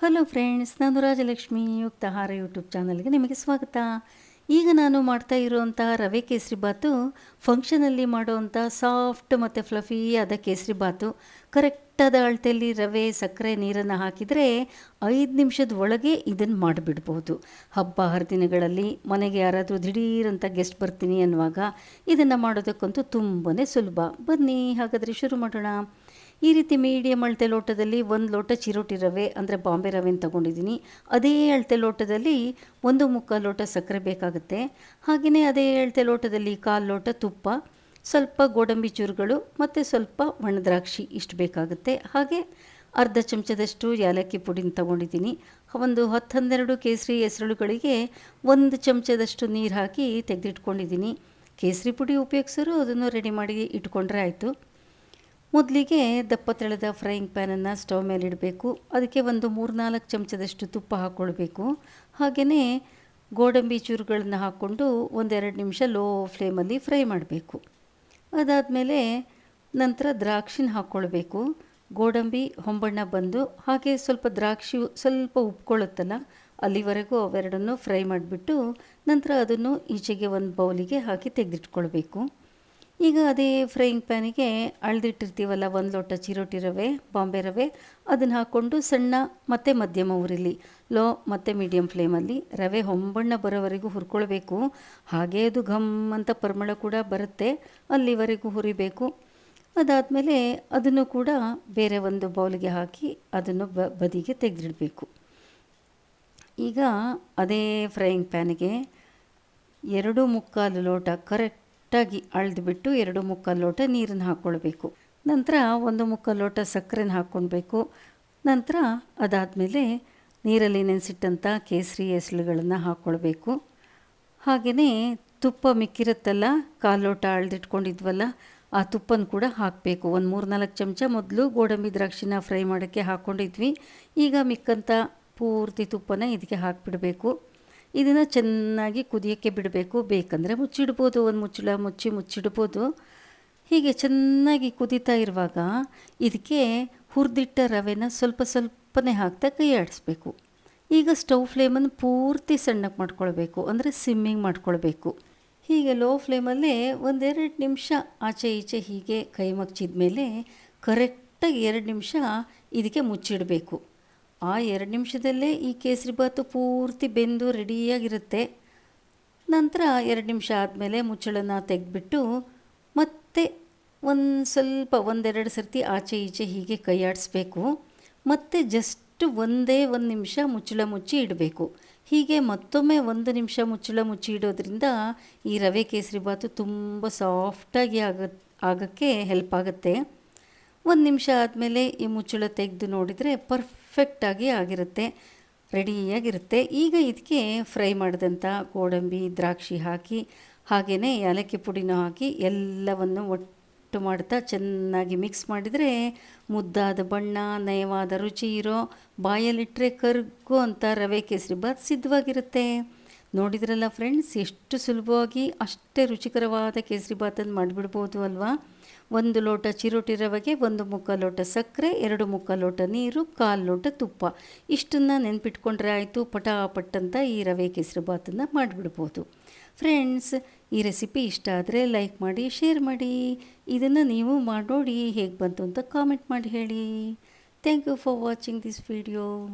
Hello friends ನಾನು Rajalakshmi ಯುಕ್ತಹಾರ YouTube ಚಾನಲ್ಗೆ ನಿಮಗೆ ಸ್ವಾಗತ. ಈಗ ನಾನು ಮಾಡ್ತಾ ಇರೋವಂಥ ರವೆ ಕೇಸರಿ ಬಾತು ಫಂಕ್ಷನಲ್ಲಿ ಮಾಡುವಂಥ ಸಾಫ್ಟ್ ಮತ್ತು ಫ್ಲಫಿ ಆದ ಕೇಸರಿ ಬಾತು. ಕರೆಕ್ಟಾದ ಅಳತೆಯಲ್ಲಿ ರವೆ, ಸಕ್ಕರೆ, ನೀರನ್ನು ಹಾಕಿದರೆ ಐದು ನಿಮಿಷದ ಒಳಗೆ ಇದನ್ನು ಮಾಡಿಬಿಡ್ಬೋದು ಹಬ್ಬ, ಹರಿದಿನಗಳಲ್ಲಿ ಮನೆಗೆ ಯಾರಾದರೂ ದಿಢೀರಂತ ಗೆಸ್ಟ್ ಬರ್ತೀನಿ ಅನ್ನುವಾಗ ಇದನ್ನು ಮಾಡೋದಕ್ಕಂತೂ ತುಂಬಾ ಸುಲಭ. ಬನ್ನಿ, ಹಾಗಾದರೆ ಶುರು ಮಾಡೋಣ. ಈ ರೀತಿ ಮೀಡಿಯಮ್ ಅಳತೆ ಲೋಟದಲ್ಲಿ ಒಂದು ಲೋಟ ಚಿರೋಟಿ ರವೆ, ಅಂದರೆ ಬಾಂಬೆ ರವೆನ ತಗೊಂಡಿದ್ದೀನಿ. ಅದೇ ಅಳತೆ ಲೋಟದಲ್ಲಿ ಒಂದು ಮುಕ್ಕಾಲು ಲೋಟ ಸಕ್ಕರೆ ಬೇಕಾಗುತ್ತೆ. ಹಾಗೆಯೇ ಅದೇ ಅಳತೆ ಲೋಟದಲ್ಲಿ ಕಾಲು ಲೋಟ ತುಪ್ಪ, ಸ್ವಲ್ಪ ಗೋಡಂಬಿ ಚೂರುಗಳು ಮತ್ತು ಸ್ವಲ್ಪ ಒಣದ್ರಾಕ್ಷಿ ಇಷ್ಟು ಬೇಕಾಗುತ್ತೆ. ಹಾಗೆ ಅರ್ಧ ಚಮಚದಷ್ಟು ಏಲಕ್ಕಿ ಪುಡಿನ ತಗೊಂಡಿದ್ದೀನಿ. ಒಂದು ಹತ್ತು ಹನ್ನೆರಡು ಕೇಸರಿ ಹೆಸರುಗಳಿಗೆ ಒಂದು ಚಮಚದಷ್ಟು ನೀರು ಹಾಕಿ ತೆಗೆದಿಟ್ಕೊಂಡಿದ್ದೀನಿ. ಕೇಸರಿ ಪುಡಿ ಉಪಯೋಗಿಸೋರು ಅದನ್ನು ರೆಡಿ ಮಾಡಿ ಇಟ್ಕೊಂಡ್ರೆ ಆಯಿತು. ಮೊದಲಿಗೆ ದಪ್ಪ ತೆಳೆದ ಫ್ರೈಯಿಂಗ್ ಪ್ಯಾನನ್ನು ಸ್ಟವ್ ಮೇಲೆ ಇಡಬೇಕು. ಅದಕ್ಕೆ ಒಂದು ಮೂರು ನಾಲ್ಕು ಚಮಚದಷ್ಟು ತುಪ್ಪ ಹಾಕ್ಕೊಳ್ಬೇಕು. ಹಾಗೆಯೇ ಗೋಡಂಬಿ ಚೂರುಗಳನ್ನು ಹಾಕ್ಕೊಂಡು ಒಂದೆರಡು ನಿಮಿಷ ಲೋ ಫ್ಲೇಮಲ್ಲಿ ಫ್ರೈ ಮಾಡಬೇಕು. ಅದಾದಮೇಲೆ ನಂತರ ದ್ರಾಕ್ಷಿನ ಹಾಕ್ಕೊಳ್ಬೇಕು. ಗೋಡಂಬಿ, ಹೊಂಬಣ್ಣ ಬಂದು ಹಾಗೆ ಸ್ವಲ್ಪ ದ್ರಾಕ್ಷಿ, ಸ್ವಲ್ಪ ಉಪ್ಕೊಳ್ಳುತ್ತಲ್ಲ ಅಲ್ಲಿವರೆಗೂ ಅವೆರಡನ್ನು ಫ್ರೈ ಮಾಡಿಬಿಟ್ಟು ನಂತರ ಅದನ್ನು ಈಚೆಗೆ ಒಂದು ಬೌಲಿಗೆ ಹಾಕಿ ತೆಗೆದಿಟ್ಕೊಳ್ಬೇಕು. ಈಗ ಅದೇ ಫ್ರೈಯಿಂಗ್ ಪ್ಯಾನಿಗೆ ಅಳ್ದಿಟ್ಟಿರ್ತೀವಲ್ಲ ಒಂದು ಲೋಟ ಚಿರೋಟಿ ರವೆ, ಬಾಂಬೆ ರವೆ, ಅದನ್ನು ಹಾಕ್ಕೊಂಡು ಸಣ್ಣ ಮತ್ತು ಮಧ್ಯಮ ಉರಿಲಿ ಲೋ ಮತ್ತು ಮೀಡಿಯಮ್ ಫ್ಲೇಮಲ್ಲಿ ರವೆ ಹೊಂಬಣ್ಣ ಬರೋವರೆಗೂ ಹುರ್ಕೊಳ್ಬೇಕು. ಹಾಗೇ ಅದು ಘಮ್ ಅಂತ ಪರಿಮಳ ಕೂಡ ಬರುತ್ತೆ, ಅಲ್ಲಿವರೆಗೂ ಹುರಿಬೇಕು. ಅದಾದಮೇಲೆ ಅದನ್ನು ಕೂಡ ಬೇರೆ ಒಂದು ಬೌಲ್ಗೆ ಹಾಕಿ ಅದನ್ನು ಬ, ಬದಿಗೆ ತೆಗೆದಿಡಬೇಕು. ಈಗ ಅದೇ ಫ್ರೈಯಿಂಗ್ ಪ್ಯಾನಿಗೆ ಎರಡು ಮುಕ್ಕಾಲು ಲೋಟ ಕರೆಕ್ಟ್ ಕರೆಕ್ಟಾಗಿ ಅಳೆದುಬಿಟ್ಟು ಎರಡು ಮುಕ್ಕಾಲು ಲೋಟ ನೀರನ್ನು ಹಾಕ್ಕೊಳ್ಬೇಕು. ನಂತರ ಒಂದು ಮುಕ್ಕಾಲು ಲೋಟ ಸಕ್ಕರೆನ ಹಾಕ್ಕೊಳ್ಬೇಕು. ನಂತರ ಅದಾದಮೇಲೆ ನೀರಲ್ಲಿ ನೆನೆಸಿಟ್ಟಂಥ ಕೇಸರಿ ಎಸಳುಗಳನ್ನು ಹಾಕ್ಕೊಳ್ಬೇಕು. ಹಾಗೆಯೇ ತುಪ್ಪ ಮಿಕ್ಕಿರುತ್ತಲ್ಲ, ಕಾಲು ಲೋಟ ಅಳ್ದಿಟ್ಕೊಂಡಿದ್ವಲ್ಲ, ಆ ತುಪ್ಪನ ಕೂಡ ಹಾಕಬೇಕು. ಒಂದು ಮೂರು ನಾಲ್ಕು ಚಮಚ ಮೊದಲು ಗೋಡಂಬಿ ದ್ರಾಕ್ಷಿನ ಫ್ರೈ ಮಾಡೋಕ್ಕೆ ಹಾಕ್ಕೊಂಡಿದ್ವಿ. ಈಗ ಮಿಕ್ಕಂಥ ಪೂರ್ತಿ ತುಪ್ಪನ ಇದಕ್ಕೆ ಹಾಕಿಬಿಡಬೇಕು. ಇದನ್ನು ಚೆನ್ನಾಗಿ ಕುದಿಯೋಕ್ಕೆ ಬಿಡಬೇಕು. ಬೇಕಂದರೆ ಮುಚ್ಚಿಡ್ಬೋದು, ಒಂದು ಮುಚ್ಚಳ ಮುಚ್ಚಿ ಮುಚ್ಚಿಡ್ಬೋದು. ಹೀಗೆ ಚೆನ್ನಾಗಿ ಕುದೀತಾ ಇರುವಾಗ ಇದಕ್ಕೆ ಹುರಿದಿಟ್ಟ ರವೆನ ಸ್ವಲ್ಪ ಸ್ವಲ್ಪನೇ ಹಾಕ್ತಾ ಕೈ ಆಡಿಸ್ಬೇಕು. ಈಗ ಸ್ಟವ್ ಫ್ಲೇಮನ್ನು ಪೂರ್ತಿ ಸಣ್ಣಕ್ಕೆ ಮಾಡ್ಕೊಳ್ಬೇಕು, ಅಂದರೆ ಸಿಮ್ಮಿಂಗ್ ಮಾಡ್ಕೊಳ್ಬೇಕು. ಹೀಗೆ ಲೋ ಫ್ಲೇಮಲ್ಲೇ ಒಂದೆರಡು ನಿಮಿಷ ಆಚೆ ಈಚೆ ಹೀಗೆ ಕೈ ಮಗ್ಚಿದ ಮೇಲೆ ಕರೆಕ್ಟಾಗಿ ಎರಡು ನಿಮಿಷ ಇದಕ್ಕೆ ಮುಚ್ಚಿಡಬೇಕು. ಆ ಎರಡು ನಿಮಿಷದಲ್ಲೇ ಈ ಕೇಸರಿ ಬಾತು ಪೂರ್ತಿ ಬೆಂದು ರೆಡಿಯಾಗಿರುತ್ತೆ. ನಂತರ ಎರಡು ನಿಮಿಷ ಆದಮೇಲೆ ಮುಚ್ಚಳನ ತೆಗೆದ್ಬಿಟ್ಟು ಮತ್ತೆ ಒಂದು ಸ್ವಲ್ಪ ಒಂದೆರಡು ಸರ್ತಿ ಆಚೆ ಈಚೆ ಹೀಗೆ ಕೈಯಾಡಿಸ್ಬೇಕು. ಮತ್ತು ಜಸ್ಟ್ ಒಂದೇ ಒಂದು ನಿಮಿಷ ಮುಚ್ಚಳ ಮುಚ್ಚಿ ಇಡಬೇಕು. ಹೀಗೆ ಮತ್ತೊಮ್ಮೆ ಒಂದು ನಿಮಿಷ ಮುಚ್ಚಳ ಮುಚ್ಚಿ ಇಡೋದ್ರಿಂದ ಈ ರವೆ ಕೇಸರಿ ಬಾತು ತುಂಬ ಸಾಫ್ಟಾಗಿ ಆಗ ಆಗೋಕ್ಕೆ ಹೆಲ್ಪ್ ಆಗುತ್ತೆ. ಒಂದು ನಿಮಿಷ ಆದಮೇಲೆ ಈ ಮುಚ್ಚಳ ತೆಗೆದು ನೋಡಿದರೆ ಪರ್ಫೆಕ್ಟಾಗಿ ಆಗಿರುತ್ತೆ ರೆಡಿಯಾಗಿರುತ್ತೆ ಈಗ ಇದಕ್ಕೆ ಫ್ರೈ ಮಾಡಿದಂಥ ಗೋಡಂಬಿ, ದ್ರಾಕ್ಷಿ ಹಾಕಿ ಹಾಗೆಯೇ ಏಲಕ್ಕಿ ಪುಡಿನೂ ಹಾಕಿ ಎಲ್ಲವನ್ನು ಒಟ್ಟು ಮಾಡ್ತಾ ಚೆನ್ನಾಗಿ ಮಿಕ್ಸ್ ಮಾಡಿದರೆ ಮುದ್ದಾದ ಬಣ್ಣ, ನಯವಾದ ರುಚಿ ಇರೋ ಬಾಯಲ್ಲಿಟ್ಟರೆ ಕರ್ಗೋ ಅಂತ ರವೆ ಕೇಸರಿ ಬಾತ್ ಸಿದ್ಧವಾಗಿರುತ್ತೆ. ನೋಡಿದ್ರಲ್ಲ ಫ್ರೆಂಡ್ಸ್ ಎಷ್ಟು ಸುಲಭವಾಗಿ ಅಷ್ಟೇ ರುಚಿಕರವಾದ ಕೇಸರಿ ಬಾತನ್ನು ಮಾಡಿಬಿಡ್ಬೋದು ಅಲ್ವಾ? ಒಂದು ಲೋಟ ಚಿರೋಟಿ ರವೆಗೆ ಒಂದು ಮುಕ್ಕ ಲೋಟ ಸಕ್ಕರೆ, ಎರಡು ಮುಕ್ಕ ಲೋಟ ನೀರು, ಕಾಲು ಲೋಟ ತುಪ್ಪ. ಇಷ್ಟನ್ನು ನೆನ್ಪಿಟ್ಕೊಂಡ್ರೆ ಆಯಿತು ಪಟಾಪಟ್ಟಂತ ಈ ರವೆ ಕೇಸರಿ ಬಾತನ್ನು ಮಾಡಿಬಿಡ್ಬೋದು. ಫ್ರೆಂಡ್ಸ್ ಈ ರೆಸಿಪಿ ಇಷ್ಟ ಆದರೆ ಲೈಕ್ ಮಾಡಿ ಶೇರ್ ಮಾಡಿ. ಇದನ್ನು ನೀವು ಮಾಡಿ ಹೇಗೆ ಬಂತು ಅಂತ ಕಾಮೆಂಟ್ ಮಾಡಿ ಹೇಳಿ. Thank you for watching this video